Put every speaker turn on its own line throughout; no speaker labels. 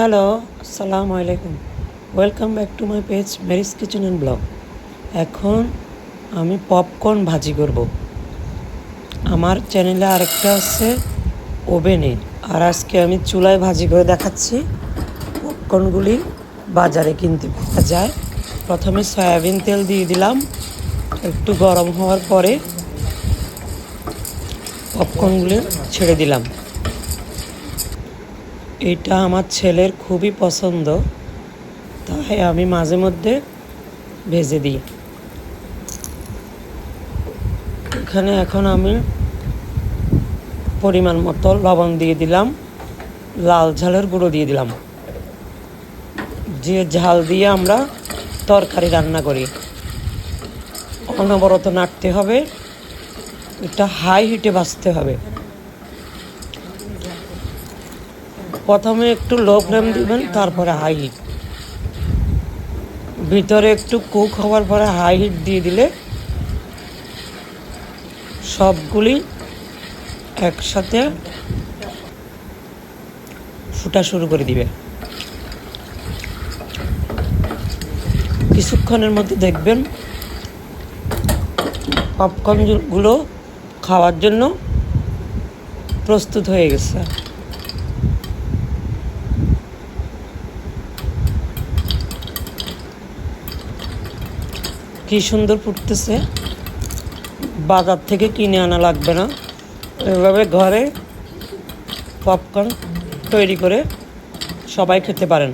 Hello আসসালামু আলাইকুম welcome back to my page Mary's Kitchen and blog এখন আমি পপকর্ন ভাজি করব। আমার চ্যানেলে আরেকটা আছে ওভেনে। আর আজকে আমি চুলায় ভাজি করে দেখাচ্ছি পপকর্নগুলি বাজারে কিনতে পাওয়া যায়। প্রথমে সয়াবিন তেল দিয়ে দিলাম। একটু গরম হওয়ার পরে পপকর্নগুলি ছেড়ে দিলাম। এটা আমার ছেলের খুবই পছন্দ। তাই আমি মাঝে মধ্যে ভেজে দিই। এখানে এখন আমি পরিমাণ মতো লবণ দিয়ে দিলাম। লাল ঝালের গুঁড়ো দিয়ে দিলাম। যে ঝাল দিয়ে আমরা তরকারি রান্না করি, অনবরত নাড়তে হবে। এটা হাই হিটে ভাজতে হবে। প্রথমে একটু লো ফ্লেম দিবেন, তারপরে হাই হিট ভিতরে একটু কুক হওয়ার পরে হাই হিট দিয়ে দিলে সবগুলি একসাথে ফুটা শুরু করে দিবে। কিছুক্ষণের মধ্যে দেখবেন পপকর্নগুলো খাওয়ার জন্য প্রস্তুত হয়ে গেছে। কি সুন্দর ফুটতেছে। বাজার থেকে কিনে আনা লাগবে না। এভাবে ঘরে পপকর্ন তৈরি করে সবাই খেতে পারেন।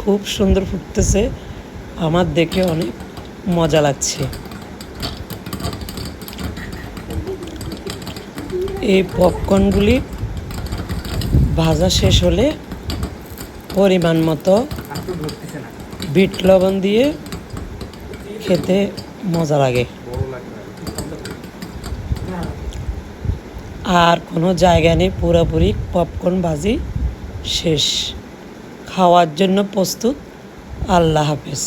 খুব সুন্দর ফুটতেছে। আমার দেখে অনেক মজা লাগছে। এই পপকর্নগুলি ভাজা শেষ হলে পরিমাণ মতো বিট লবণ দিয়ে খেতে মজা লাগে। আর কোনো জায়গা নেই, পুরোপুরি পপকর্ন ভাজি শেষ। খাওয়ার জন্য প্রস্তুত। আল্লাহ হাফেজ।